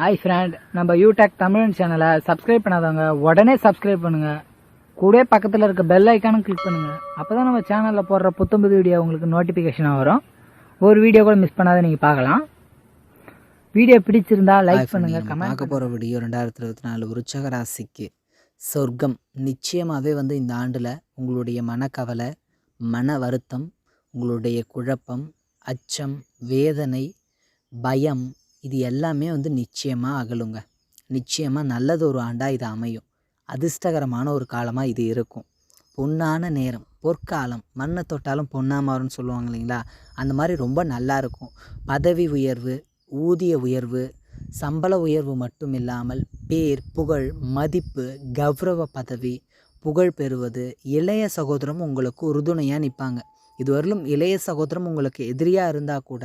Hi friend நம்ம யூடெக் தமிழ் சேனலை subscribe பண்ணாதவங்க உடனே சப்ஸ்கிரைப் பண்ணுங்க. கூடவே பக்கத்தில் இருக்க பெல் ஐக்கானும் கிளிக் பண்ணுங்க. அப்பதான் நம்ம சேனலில் போடுற புத்தம்புது வீடியோ உங்களுக்கு நோட்டிஃபிகேஷனாக வரும். ஒரு வீடியோ கூட மிஸ் பண்ணாத நீங்கள் பார்க்கலாம். வீடியோ பிடிச்சிருந்தா லைக் பண்ணுங்க கமெண்ட் பார்க்க போகிற வீடியோ ரெண்டாயிரத்தி இருபத்தி நாலு விருச்சக ராசிக்கு சொர்க்கம். நிச்சயமாகவே வந்து இந்த ஆண்டில் உங்களுடைய மனக்கவலை மன வருத்தம் உங்களுடைய குழப்பம் அச்சம் வேதனை பயம் இது எல்லாமே வந்து நிச்சயமாக அகலுங்க. நிச்சயமாக நல்லது ஒரு ஆண்டாக இது அமையும். அதிர்ஷ்டகரமான ஒரு காலமாக இது இருக்கும். பொன்னான நேரம் பொற்காலம் மண்ணை தொட்டாலும் பொன்னா மாறும்னு சொல்லுவாங்க இல்லைங்களா? அந்த மாதிரி ரொம்ப நல்லா இருக்கும். பதவி உயர்வு ஊதிய உயர்வு சம்பள உயர்வு மட்டும் இல்லாமல் பேர் புகழ் மதிப்பு கௌரவ பதவி புகழ் பெறுவது இளைய சகோதரம் உங்களுக்கு உறுதுணையாக நிற்பாங்க இதுவரையிலும் இளைய சகோதரம் உங்களுக்கு எதிரியாக இருந்தால் கூட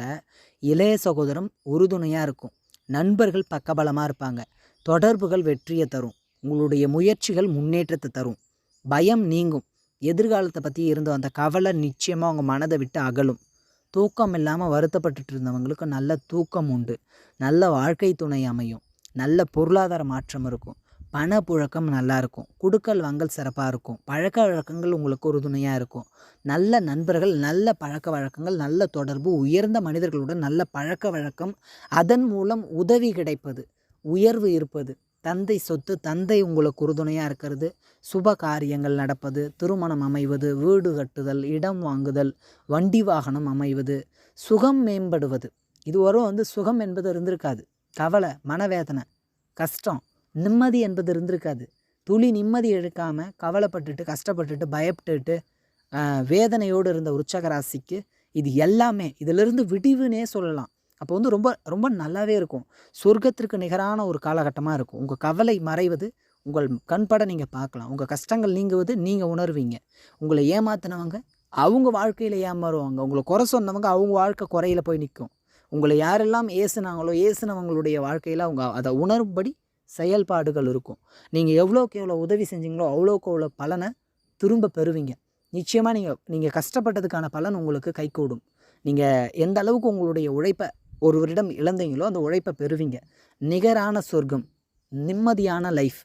இளைய சகோதரம் உறுதுணையாக இருக்கும். நண்பர்கள் பக்கபலமாக இருப்பாங்க. தொடர்புகள் வெற்றியை தரும். உங்களுடைய முயற்சிகள் முன்னேற்றத்தை தரும். பயம் நீங்கும். எதிர்காலத்தை பற்றி இருந்த அந்த கவலை நிச்சயமாக உங்கள் மனதை விட்டு அகலும். தூக்கம் இல்லாமல் வருத்தப்பட்டுட்டு இருந்தவங்களுக்கு நல்ல தூக்கம் உண்டு. நல்ல வாழ்க்கை துணை அமையும். நல்ல பொருளாதார மாற்றம் இருக்கும். பணப்புழக்கம் நல்லாயிருக்கும் குடுக்கல் வாங்கல் சிறப்பாக இருக்கும். பழக்க வழக்கங்கள் உங்களுக்கு உறுதுணையாக இருக்கும். நல்ல நண்பர்கள் நல்ல பழக்க வழக்கங்கள் நல்ல தொடர்பு உயர்ந்த மனிதர்களுடன் நல்ல பழக்க வழக்கம் அதன் மூலம் உதவி கிடைப்பது உயர்வு இருப்பது தந்தை சொத்து தந்தை உங்களுக்கு உறுதுணையாக இருக்கிறது சுப காரியங்கள் நடப்பது திருமணம் அமைவது வீடு கட்டுதல் இடம் வாங்குதல் வண்டி வாகனம் அமைவது சுகம் மேம்படுவது. இதுவரை வந்து சுகம் என்பது இருந்திருக்காது. கவலை மனவேதனை கஷ்டம். நிம்மதி என்பது இருந்திருக்காது. துளி நிம்மதி எடுக்காமல் கவலைப்பட்டுட்டு கஷ்டப்பட்டுட்டு பயப்பட்டுட்டு வேதனையோடு இருந்த உற்சக ராசிக்கு இது எல்லாமே இதிலிருந்து விடிவுனே சொல்லலாம். அப்போ வந்து ரொம்ப ரொம்ப நல்லாவே இருக்கும். சொர்க்கத்திற்கு நிகரான ஒரு காலகட்டமாக இருக்கும். உங்கள் கவலை மறைவது உங்கள் கண்பட நீங்கள் பார்க்கலாம். உங்கள் கஷ்டங்கள் நீங்குவது நீங்கள் உணர்வீங்க. உங்களை ஏமாத்தினவங்க அவங்க வாழ்க்கையில் ஏமாறுவாங்க. உங்களை குறை சொன்னவங்க அவங்க வாழ்க்கை குறையில் போய் நிற்கும் உங்களை யாரெல்லாம் ஏசுனாங்களோ ஏசுனவங்களுடைய வாழ்க்கையில் அவங்க அதை உணரும்படி செயல்பாடுகள் இருக்கும். நீங்கள் எவ்வளோக்கு எவ்வளோ உதவி செஞ்சீங்களோ அவ்வளோக்கு அவ்வளோ பலனை திரும்ப பெறுவீங்க. நிச்சயமாக நீங்கள் நீங்கள் கஷ்டப்பட்டதுக்கான பலன் உங்களுக்கு கைகூடும். நீங்கள் எந்த அளவுக்கு உங்களுடைய உழைப்பை ஒருவரிடம் இழந்தீங்களோ அந்த உழைப்பை பெறுவீங்க. நிகரான சொர்க்கம் நிம்மதியான லைஃப்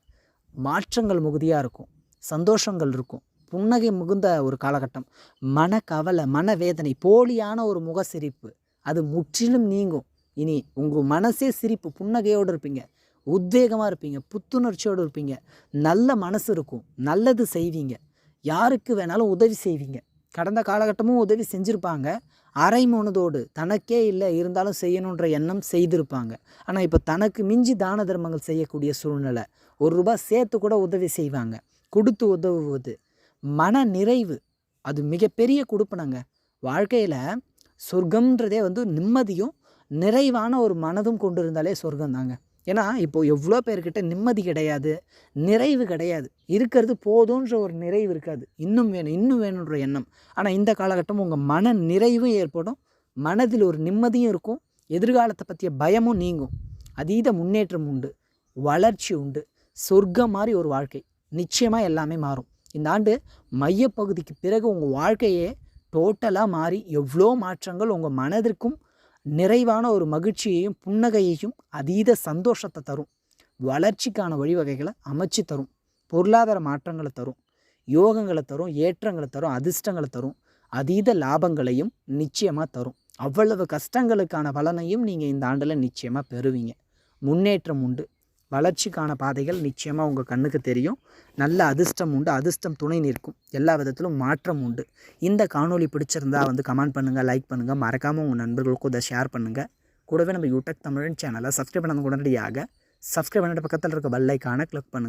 மாற்றங்கள் மிகுதியாக இருக்கும் சந்தோஷங்கள் இருக்கும் புன்னகை மிகுந்த ஒரு காலகட்டம் மனக்கவலை மனவேதனை போலியான ஒரு முக சிரிப்பு அது முற்றிலும் நீங்கும். இனி உங்கள் மனசே சிரிப்பு புன்னகையோடு இருப்பீங்க. உத்வேகமாக இருப்பீங்க புத்துணர்ச்சியோடு இருப்பீங்க. நல்ல மனசு இருக்கும் நல்லது செய்வீங்க. யாருக்கு வேணாலும் உதவி செய்வீங்க. கடந்த காலகட்டமும் உதவி செஞ்சுருப்பாங்க. அரை மனதோடு தனக்கே இல்லை இருந்தாலும் செய்யணுன்ற எண்ணம் செய்திருப்பாங்க. ஆனால் இப்போ தனக்கு மிஞ்சி தான தர்மங்கள் செய்யக்கூடிய சூழ்நிலை ஒரு ரூபாய் சேர்த்து கூட உதவி செய்வாங்க. கொடுத்து உதவுவது மன நிறைவு அது மிகப்பெரிய கொடுப்பனங்க. வாழ்க்கையில் சொர்க்கம்ன்றதே வந்து நிம்மதியும் நிறைவான ஒரு மனதும் கொண்டு இருந்தாலே சொர்க்கம் தாங்க ஏன்னா இப்போது எவ்வளோ பேர்கிட்ட நிம்மதி கிடையாது நிறைவு கிடையாது. இருக்கிறது போதுன்ற ஒரு நிறைவு இருக்காது. இன்னும் வேணும் இன்னும் வேணுன்ற எண்ணம். ஆனால் இந்த காலகட்டம் உங்கள் மன நிறைவும் ஏற்படும். மனதில் ஒரு நிம்மதியும் இருக்கும். எதிர்காலத்தை பற்றிய பயமும் நீங்கும். அதீத முன்னேற்றம் உண்டு. வளர்ச்சி உண்டு. சொர்க்கம் மாதிரி ஒரு வாழ்க்கை. நிச்சயமாக எல்லாமே மாறும். இந்த ஆண்டு மையப்பகுதிக்கு பிறகு உங்கள் வாழ்க்கையே டோட்டலாக மாறி எவ்வளோ மாற்றங்கள் உங்கள் மனதிற்கும் நிறைவான ஒரு மகிழ்ச்சியையும் புன்னகையையும் அதீத சந்தோஷத்தை தரும். வளர்ச்சிக்கான வழிவகைகளை அமைச்சு தரும். பொருளாதார மாற்றங்களை தரும். யோகங்களை தரும் ஏற்றங்களை தரும் அதிர்ஷ்டங்களை தரும். அதீத லாபங்களையும் நிச்சயமாக தரும். அவ்வளவு கஷ்டங்களுக்கான பலனையும் நீங்கள் இந்த ஆண்டில் நிச்சயமாக பெறுவீங்க. முன்னேற்றம் உண்டு. வளர்ச்சிக்கான பாதைகள் நிச்சயமாக உங்கள் கண்ணுக்கு தெரியும். நல்ல அதிர்ஷ்டம் உண்டு. அதிர்ஷ்டம் துணை நிற்கும். எல்லா விதத்திலும் மாற்றம் உண்டு. இந்த காணொளி பிடிச்சிருந்தா வந்து கமெண்ட் பண்ணுங்கள் லைக் பண்ணுங்கள் மறக்காமல் உங்கள் நண்பர்களுக்கும் இதை ஷேர் பண்ணுங்கள் கூடவே நம்ம யூடியூப் தமிழ் சேனலை சப்ஸ்கிரைப் பண்ணது உடனடியாக சப்ஸ்கிரைப் பண்ணிட்டு பக்கத்தில் இருக்க பெல் கிளிக் பண்ணுங்கள்